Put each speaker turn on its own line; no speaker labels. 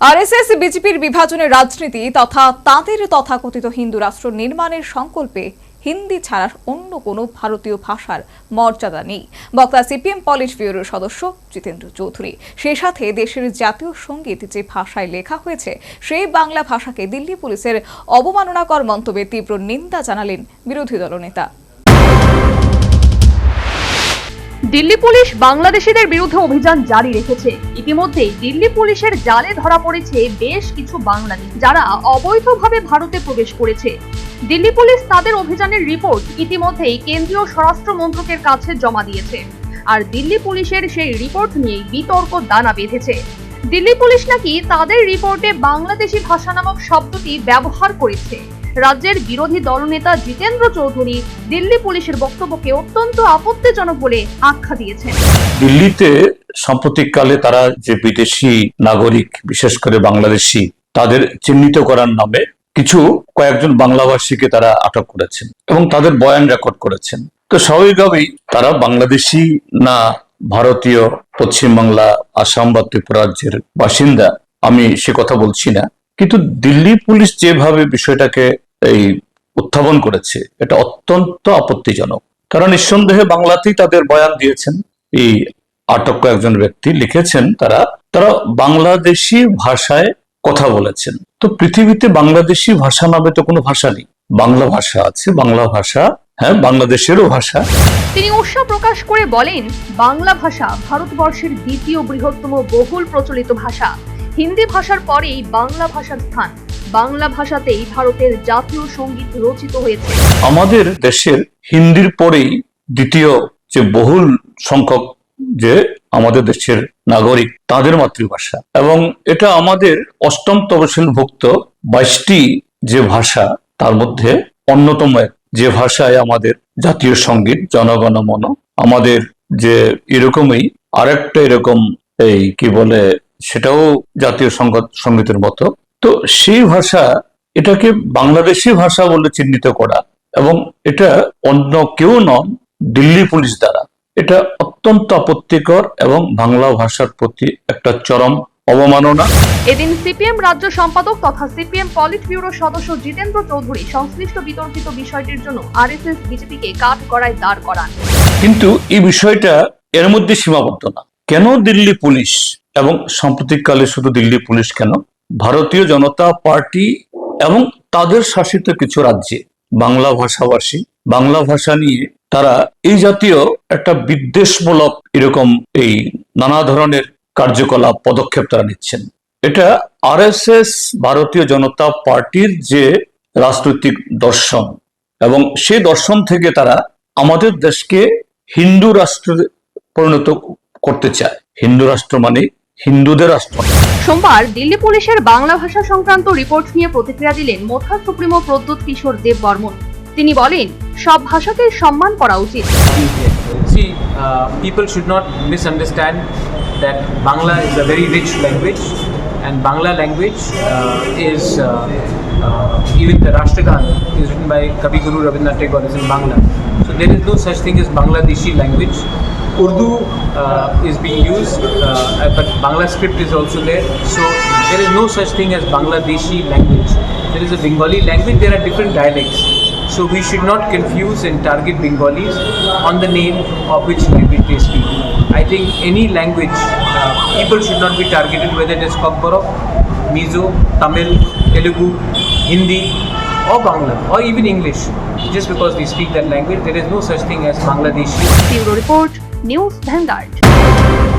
RSS, বিজেপির বিভাজনের রাজনীতি তথা তাঁদের তথাকথিত হিন্দু রাষ্ট্র নির্মাণের সংকল্পে হিন্দি ছাড়া অন্য কোনো ভারতীয় ভাষার মর্যাদা নেই। বক্তা সিপিএম পলিট ব্যুরোর সদস্য জিতেন্দ্র চৌধুরী। সেই সাথে দেশের জাতীয় সংগীত যে ভাষায় লেখা হয়েছে সেই বাংলা ভাষাকে দিল্লি পুলিশের অবমাননাকর মন্তব্যে তীব্র নিন্দা জানালেন বিরোধী দলনেতা।
দিল্লি পুলিশ বাংলাদেশিদের বিরুদ্ধে অভিযান জারি রেখেছে। ইতিমধ্যেই দিল্লি পুলিশের জালে ধরা পড়েছে বেশ কিছু বাংলাদেশ যারা অবৈধভাবে ভারতে প্রবেশ করেছে। দিল্লি পুলিশ তাদের অভিযানের রিপোর্ট ইতিমধ্যেই কেন্দ্রীয় স্বরাষ্ট্র মন্ত্রকের কাছে জমা দিয়েছে। আর দিল্লি পুলিশের সেই রিপোর্ট নিয়ে বিতর্ক দানা বেঁধেছে। দিল্লি পুলিশ নাকি তাদের রিপোর্টে বাংলাদেশি ভাষা নামক শব্দটি ব্যবহার করেছে। রাজ্যের বিরোধী দলনেতা জিতেন্দ্র চৌধুরী দিল্লি পুলিশের বক্তব্যকে অত্যন্ত আপত্তিজনক বলে আখ্যা দিয়েছেন।
দিল্লিতে সাম্প্রতিককালে তারা যে বিদেশি নাগরিক, বিশেষ করে বাংলাদেশি, তাদের চিহ্নিত করার নামে কিছু কয়েকজন বাংলাভাষীকে তারা আটক করেছেন এবং তাদের বয়ান রেকর্ড করেছেন। তো স্বাভাবিকভাবেই তারা বাংলাদেশি না ভারতীয়, পশ্চিমবাংলা, আসাম বা ত্রিপুরা রাজ্যের বাসিন্দা, আমি সে কথা বলছি না। কিন্তু দিল্লি পুলিশ যেভাবে বিষয়টাকে এই উত্থাপন করেছে, এটা অত্যন্ত আপত্তিজনক। তারা নিঃসন্দেহে বাংলাতেই তাদের বয়ান দিয়েছেন, এই আটক কয়েকজন ব্যক্তি লিখেছেন তারা তারা বাংলাদেশি ভাষায় কথা বলেছেন। তো পৃথিবীতে বাংলাদেশি ভাষা নামে তো কোনো ভাষা নেই। বাংলা ভাষা আছে, বাংলা ভাষা হ্যাঁ বাংলাদেশেরও ভাষা।
তিনি উৎসাহ প্রকাশ করে বলেন, বাংলা ভাষা ভারতবর্ষের দ্বিতীয় বৃহত্তম বহুল প্রচলিত ভাষা। হিন্দি ভাষার পরেই বাংলা ভাষার স্থান। বাংলা ভাষাতেই ভারতের জাতীয় সংগীত রচিত হয়েছে।
আমাদের দেশের হিন্দির পরেই দ্বিতীয় যে বহুল সংখ্যক যে আমাদের দেশের নাগরিক, তাদের মাতৃভাষা। এবং এটা আমাদের অষ্টম তহসিলভুক্ত বাইশটি যে ভাষা, তার মধ্যে অন্যতম এক যে ভাষায় আমাদের জাতীয় সংগীত জনগণ মন আমাদের যে এরকমই আরেকটা এরকম এই কি বলে, সেটাও জাতীয় সংগত, সঙ্গীতের মতো। তো সেই ভাষা এটাকে বাংলাদেশি ভাষা বলে চিহ্নিত করা এবং এটা অন্য কেউ নন দিল্লি পুলিশ দ্বারা। এটা অত্যন্ত আপত্তিকর এবং বাংলা ভাষার প্রতি একটা চরম অবমাননা।
এদিন সিপিএম রাজ্য সম্পাদক তথা সিপিএম পলিট ব্যুরোর সদস্য জিতেন্দ্র চৌধুরী সংশ্লিষ্ট বিতর্কিত বিষয়টির জন্য আরএসএস বিজেপিকে কাঠ করায় দাঁড় করান।
কিন্তু এই বিষয়টা এর মধ্যে সীমাবদ্ধ না। কেন দিল্লি পুলিশ এবং সাম্প্রতিককালে শুধু দিল্লি পুলিশ কেন ভারতীয় জনতা পার্টি এবং তাদের শাসিত কিছু রাজ্যে, বাংলা ভাষাভাষী, বাংলা ভাষা নিয়ে তারা এই জাতীয় একটা বিদ্বেষমূলক এরকম এই নানা ধরনের কার্যকলাপ, পদক্ষেপ তারা নিচ্ছেন। এটা আরএসএস ভারতীয় জনতা পার্টির যে রাজনৈতিক দর্শন এবং সেই দর্শন থেকে তারা আমাদের দেশকে হিন্দু রাষ্ট্রে পরিণত করতে চায়। হিন্দু রাষ্ট্র মানে হিন্দুদের রাষ্ট্র
সোমবার দিল্লি পুলিশের বাংলা ভাষা সংক্রান্ত রিপোর্ট নিয়ে প্রতিক্রিয়া দিলেন মোথা সুপ্রিমো প্রদ্যুৎ কিশোর দেব বর্মন তিনি বলেন সব ভাষাকে সম্মান করা উচিত
See, uh, people should not misunderstand that Bangla is a very rich language, and Bangla language uh, is uh, uh, even the Rashtragan is written by Kavi Guru Rabindranath Tagore is in Bangla. So there is no such thing as Bangladeshi language. Urdu uh, is being used, uh, uh, but Bangla script is also there. So there is no such thing as Bangladeshi language. There is a Bengali language. There are different dialects. So we should not confuse and target Bengalis on the name of which language they speak. I think any language, uh, people should not be targeted whether it is Kokborok, Mizo, Tamil, Telugu, Hindi, or Bangla, or even English. Just because they speak that language, there is no such thing as Bangladeshi.
Bureau report. News Vanguard.